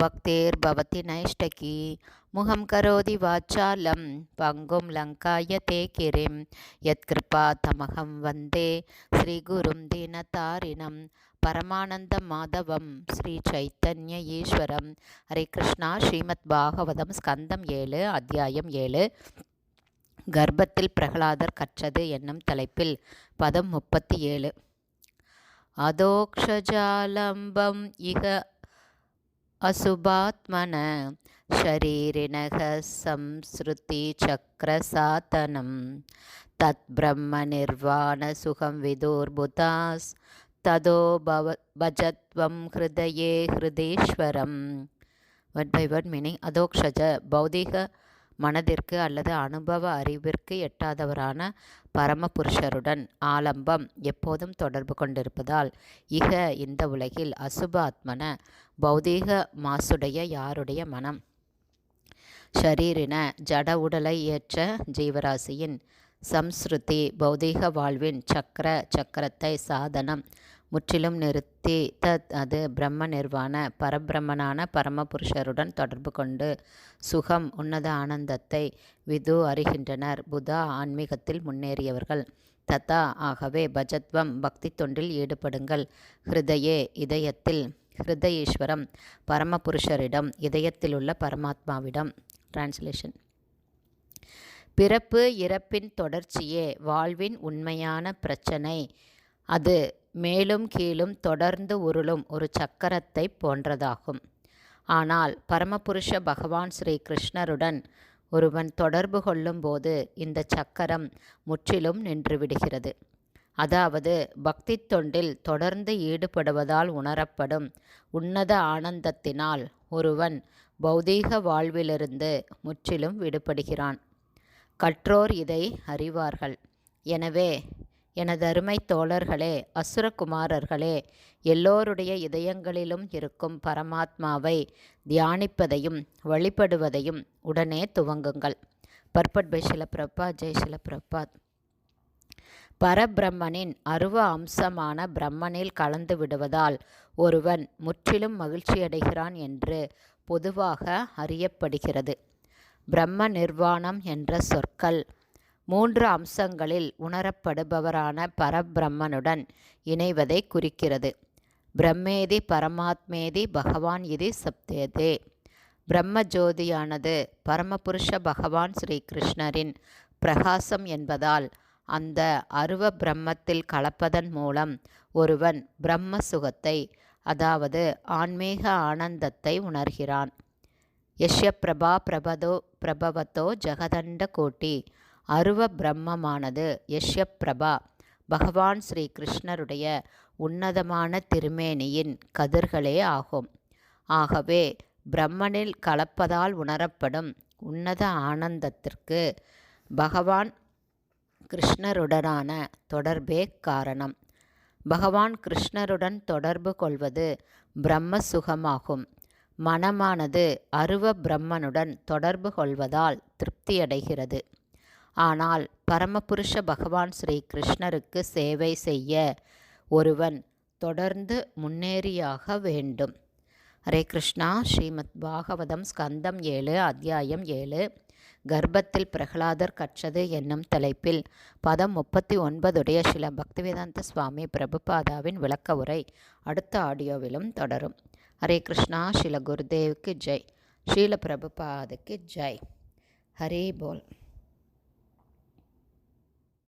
பக்தேர்பவதி நைஷ்டகி முகம் கரோதி வாச்சாலம் பங்கும் லங்காய தே கிரிம் யத்கிருபா தமகம் வந்தே ஸ்ரீகுரும் தீனதாரிணம் பரமானந்த மாதவம் ஸ்ரீ சைத்தன்ய ஈஸ்வரம் ஹரே கிருஷ்ணா ஸ்ரீமத் பாகவதம் ஸ்கந்தம் ஏழு அத்தியாயம் ஏழு கர்ப்பத்தில் பிரகலாதர் கற்றது என்னும் தலைப்பில் பதம் முப்பத்தி ஏழு. அதோக்ஷஜாலம்பம் இக அசுபாத்மன ஷரீரிணக சம்ஸ்ருதி சக்கரசாதனம் தத் பிரம்ம நிர்வாண சுகம் விதோர்புதாஸ் ததோ பவ பஜத்வம் ஹிருதயே ஹிருதேஸ்வரம். வட் மனதிற்கு அல்லது அனுபவ அறிவிற்கு எட்டாதவரான பரமபுருஷருடன் ஆலம்பம் எப்போதும் தொடர்பு கொண்டிருப்பதால் இக இந்த உலகில் அசுபாத்மன பௌதீக மாசுடைய யாருடைய மனம்? ஷரீரின ஜட உடலை ஏற்ற ஜீவராசியின் சம்ஸ்ருதி பௌதீக வாழ்வின் சக்கர சக்கரத்தை சாதனம் முற்றிலும் நிறுத்தி தத் அது பிரம்ம நிர்வாண பரபிரம்மனான பரமபுருஷருடன் தொடர்பு கொண்டு சுகம் உன்னத ஆனந்தத்தை விது அறிகின்றனர். புதா ஆன்மீகத்தில் முன்னேறியவர்கள். ததா ஆகவே பஜத்வம் பக்தி தொண்டில் ஈடுபடுங்கள். ஹிருதயே இதயத்தில் ஹிருதயேஸ்வரம் பரமபுருஷரிடம் இதயத்திலுள்ள பரமாத்மாவிடம். டிரான்ஸ்லேஷன் பிறப்பு இறப்பின் தொடர்ச்சியே வாழ்வின் உண்மையான பிரச்சனை அது மேலும் கீழும் தொடர்ந்து உருளும் ஒரு சக்கரத்தை போன்றதாகும். ஆனால் பரமபுருஷ பகவான் ஸ்ரீ கிருஷ்ணருடன் ஒருவன் தொடர்பு கொள்ளும்போது இந்த சக்கரம் முற்றிலும் நின்றுவிடுகிறது. அதாவது பக்தி தொண்டில் தொடர்ந்து ஈடுபடுவதால் உணரப்படும் உன்னத ஆனந்தத்தினால் ஒருவன் பௌதீக வாழ்விலிருந்து முற்றிலும் விடுபடுகிறான். கற்றோர் இதை அறிவார்கள். எனவே எனது அருமை தோழர்களே அசுரகுமாரர்களே எல்லோருடைய இதயங்களிலும் இருக்கும் பரமாத்மாவை தியானிப்பதையும் வழிபடுவதையும் உடனே துவங்குங்கள். பர்பட் பை சிலப்பிரபா ஜெய் சிலப்பிரபாத். பரபிரம்மனின் அருவ அம்சமான பிரம்மனில் கலந்து விடுவதால் ஒருவன் முற்றிலும் மகிழ்ச்சியடைகிறான் என்று பொதுவாக அறியப்படுகிறது. பிரம்ம நிர்வாணம் என்ற சொற்கள் மூன்று அம்சங்களில் உணரப்படுபவரான பரபிரம்மனுடன் இணைவதை குறிக்கிறது. பிரம்மேதி பரமாத்மேதி பகவான் இது சப்தேதே. பிரம்ம ஜோதியானது பரமபுருஷ பகவான் ஸ்ரீ கிருஷ்ணரின் பிரகாசம் என்பதால் அந்த அருவ பிரம்மத்தில் கலப்பதன் மூலம் ஒருவன் பிரம்ம சுகத்தை அதாவது ஆன்மீக ஆனந்தத்தை உணர்கிறான். யஷ்ய பிரபா பிரபதோ பிரபவத்தோ ஜெகதண்ட கோட்டி அருவ பிரம்மமானது யஷ்யப்பிரபா. பகவான் ஸ்ரீ கிருஷ்ணருடைய உன்னதமான திருமேனியின் கதிர்களே ஆகும். ஆகவே பிரம்மனில் கலப்பதால் உணரப்படும் உன்னத ஆனந்தத்திற்கு பகவான் கிருஷ்ணருடனான தொடர்பே காரணம். பகவான் கிருஷ்ணருடன் தொடர்பு கொள்வது பிரம்ம சுகமாகும் மனமானது அருவ பிரம்மனுடன் தொடர்பு கொள்வதால் திருப்தியடைகிறது. ஆனால் பரமபுருஷ பகவான் ஸ்ரீ கிருஷ்ணருக்கு சேவை செய்ய ஒருவன் தொடர்ந்து முன்னேறியாக வேண்டும். ஹரே கிருஷ்ணா. ஸ்ரீமத் பாகவதம் ஸ்கந்தம் ஏழு அத்தியாயம் ஏழு. கர்ப்பத்தில் பிரகலாதர் கற்றது என்னும் தலைப்பில் பதம் முப்பத்தி ஒன்பதுடைய சில பக்திவேதாந்த சுவாமி பிரபுபாதாவின் விளக்க உரை அடுத்த ஆடியோவிலும் தொடரும். ஹரே கிருஷ்ணா. ஸ்ரீல குருதேவுக்கு ஜெய். ஸ்ரீல பிரபுபாதுக்கு ஜெய். ஹரே போல்.